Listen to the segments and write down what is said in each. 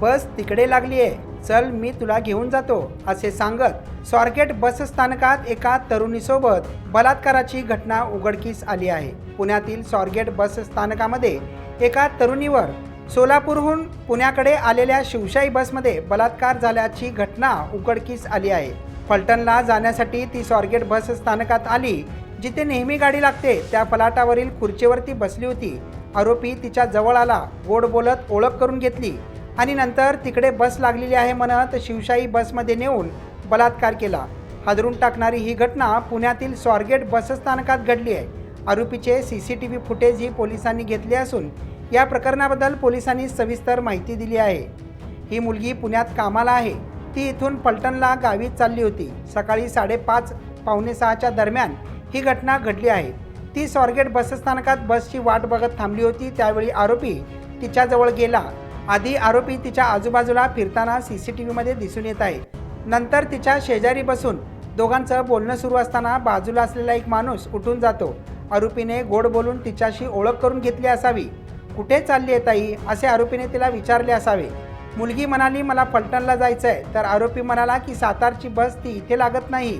बस तिकडे लागली आहे चल मी तुला घेऊन जातो असे सांगत स्वारगेट बस स्थानकात एका तरुणीसोबत बलात्काराची घटना उघडकीस आली आहे. पुण्यातील स्वारगेट बस स्थानकामध्ये एका तरुणीवर सोलापूरहून पुण्याकडे आलेल्या शिवशाही बसमध्ये बलात्कार झाल्याची घटना उघडकीस आली आहे. फलटणला जाण्यासाठी ती स्वारगेट बस स्थानकात आली जिथे नेहमी गाडी लागते त्या फलाटावरील खुर्चीवरती बसली होती. आरोपी तिच्या जवळ आला गोड बोलत ओळख करून घेतली. आणि नंतर तिकडे बस लागलेली आहे म्हणत शिवशाही बसमध्ये नेऊन बलात्कार केला. हादरून टाकणारी ही घटना पुण्यातील स्वारगेट बसस्थानकात घडली आहे. आरोपीचे C C T V footage ही पोलिसांनी घेतले असून या प्रकरणाबद्दल पोलिसांनी सविस्तर माहिती दिली आहे. ही मुलगी पुण्यात कामाला आहे. ती इथून पलटणला गावी चालली होती. सकाळी साडेपाच पावणे सहाच्या दरम्यान ही घटना घडली आहे. ती स्वारगेट बसस्थानकात बसची वाट बघत थांबली होती. त्यावेळी आरोपी तिच्याजवळ गेला. आधी आरोपी तिच्या आजूबाजूला फिरताना सी सी टी व्हीमध्ये दिसून येत आहे. नंतर तिच्या शेजारी बसून दोघांचं बोलणं सुरू असताना बाजूला असलेला एक माणूस उठून जातो. आरोपीने गोड बोलून तिच्याशी ओळख करून घेतली असावी. कुठे चालली आहे ताई? असे आरोपीने तिला विचारले असावे. मुलगी म्हणाली मला फलटणला जायचं आहे तर आरोपी म्हणाला की सातारची बस ती इथे लागत नाही.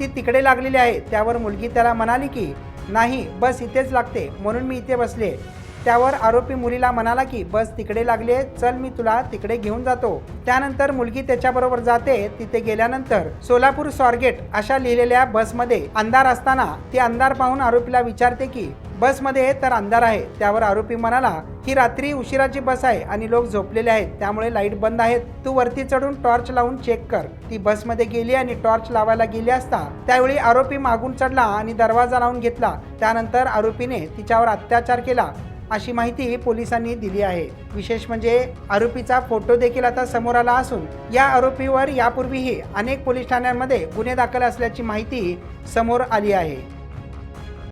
ती तिकडे लागलेली आहे. त्यावर मुलगी त्याला म्हणाली की नाही बस इथेच लागते. म्हणून मी इथे बसले. त्यावर आरोपी मुलीला म्हणाला की बस तिकडे लागली आहे चल मी तुला तिकडे घेऊन जातो. त्यानंतर मुलगी त्याच्याबरोबर जाते तिथे गेल्यानंतर सोलापूर स्वारगेट अशा लिहिलेल्या बसमध्ये अंधार असताना ती अंधार पाहून आरोपीला विचारते की बसमध्ये तर अंधार आहे. त्यावर आरोपी म्हणाला ही रात्री उशिराची बस आहे आणि लोक झोपलेले आहेत त्यामुळे लाइट बंद आहेत. तू वरती चढून टॉर्च लावून चेक कर. ती बसमध्ये गेली आणि टॉर्च लावायला गेली असता त्यावेळी आरोपी मागून चढला आणि दरवाजा लावून घेतला. त्यानंतर आरोपीने तिच्यावर अत्याचार केला. अशी माहिती पोलिसांनी दिली आहे. विशेष म्हणजे आरोपीचा फोटो देखील आता समोर आला असून या आरोपीवर यापूर्वीही अनेक पोलीस ठाण्यांमध्ये गुन्हे दाखल असल्याची माहिती समोर आली आहे.